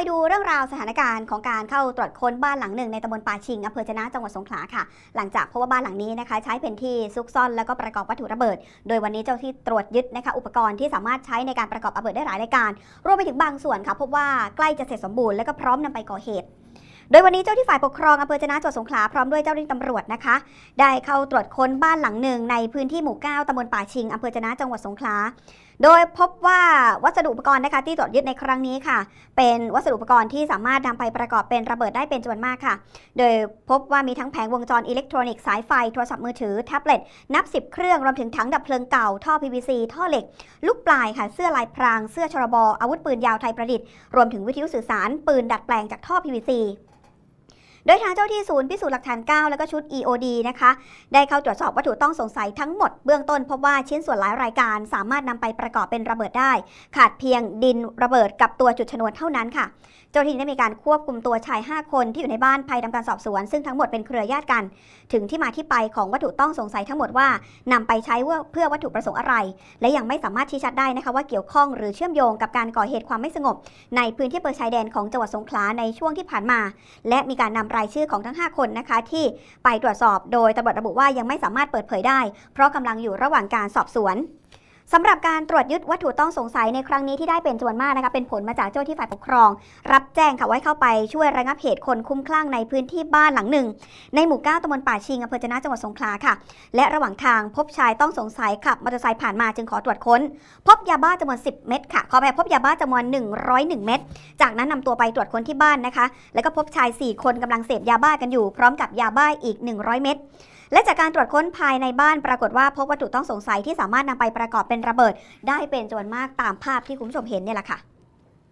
ไปดูเรื่องราวสถานการณ์ของการเข้าตรวจค้นบ้านหลังหนึ่งในตำบลป่าชิงอำเภอจนะจังหวัดสงขลาค่ะ หลังจากพบว่าบ้านหลังนี้นะคะ ใช้เป็นที่ซุกซ่อนแล้วก็ประกอบวัตถุระเบิด โดยวันนี้เจ้าที่ตรวจยึดนะคะ อุปกรณ์ที่สามารถใช้ในการประกอบระเบิดได้หลายรายการ รวมไปถึงบางส่วนค่ะ พบว่าใกล้จะเสร็จสมบูรณ์และก็พร้อมนำไปก่อเหตุโดยวันนี้เจ้าที่ฝ่ายปกครองอำเภอจนะจังหวัดสงขลาพร้อมด้วยเจ้าหน้าที่ตำรวจนะคะ ได้เข้าตรวจค้นบ้านหลังหนึ่งในพื้นที่หมู่ 9ตำบลป่าชิงอำเภอจนะจังหวัดสงขลา โดยพบว่าวัสดุอุปกรณ์นะคะที่ตรวจยึดในครั้งนี้ค่ะ เป็นวัสดุอุปกรณ์ที่สามารถนำไปประกอบเป็นระเบิดได้เป็นจำนวนมากค่ะ โดยพบว่ามีทั้งแผงวงจรอิเล็กทรอนิกส์สายไฟโทรศัพท์มือถือแท็บเล็ตนับ 10 เครื่องรวมถึงถังดับเพลิงเก่าท่อ PVC ท่อเหล็ก ลูกปลายค่ะเสื้อลายพรางเสื้อชรบอาวุธปืนยาวไทยประดิษฐ์รวมถึงวิทยุสื่อสารปืนดัดแปลงจากท่อ PVC โดยทางเจ้าที่ศูนย์พิสูจน์หลักฐาน 9 แล้วก็ชุด EOD นะคะ ได้เข้าตรวจสอบวัตถุต้องสงสัยทั้งหมดเบื้องต้นพบว่าชิ้นส่วนหลายรายการสามารถนำไปประกอบเป็นระเบิดได้ ขาดเพียงดินระเบิดกับตัวจุดชนวนเท่านั้นค่ะ เจ้าที่ได้มีการควบคุมตัวชาย 5 คนที่อยู่ในบ้านภายทำการสอบสวน ซึ่งทั้งหมดเป็นเครือญาติกัน ถึงที่มาที่ไปของวัตถุต้องสงสัยทั้งหมดว่านำไปใช้เพื่อวัตถุประสงค์อะไร และยังไม่สามารถชี้ชัดได้นะคะว่าเกี่ยวข้องหรือเชื่อมโยงกับการก่อเหตุความไม่สงบ ในพื้นที่อำเภอชายแดนของจังหวัดสงขลาในช่วงที่ผ่านมา และมีการนำรายชื่อของทั้ง 5 คนนะคะ ที่ไปตรวจสอบโดยตำรวจระบุว่ายังไม่สามารถเปิดเผยได้ เพราะกำลังอยู่ระหว่างการสอบสวน สำหรับการตรวจยึดวัตถุต้องสงสัยในครั้งนี้ที่ได้เป็นจำนวนมากนะคะเป็นผลมาจากเจ้าที่ฝ่ายปกครอง รับแจ้งค่ะว่าเข้าไปช่วยระงับเหตุคนคุ้มคลั่งในพื้นที่บ้านหลังหนึ่ง ในหมู่เก้าตำบลป่าชิงอำเภอจนะจังหวัดสงขลาค่ะ และระหว่างทางพบชายต้องสงสัยขับมอเตอร์ไซค์ผ่านมาจึงขอตรวจค้น พบยาบ้าจำนวน 10 เม็ดค่ะขอไปพบยาบ้าจำนวน 101 เม็ดจากนั้นนำตัวไปตรวจค้นที่บ้านนะคะ แล้วก็พบชาย 4 คนกำลังเสพยาบ้ากันอยู่ พร้อมกับยาบ้าอีก 100 เม็ด และจากการตรวจค้นภายในบ้านปรากฏว่าพบวัตถุต้องสงสัยที่สามารถนำไปประกอบเป็นระเบิด ได้เป็นจำนวนมากตามภาพที่คุณผู้ชมเห็นเนี่ยแหละค่ะ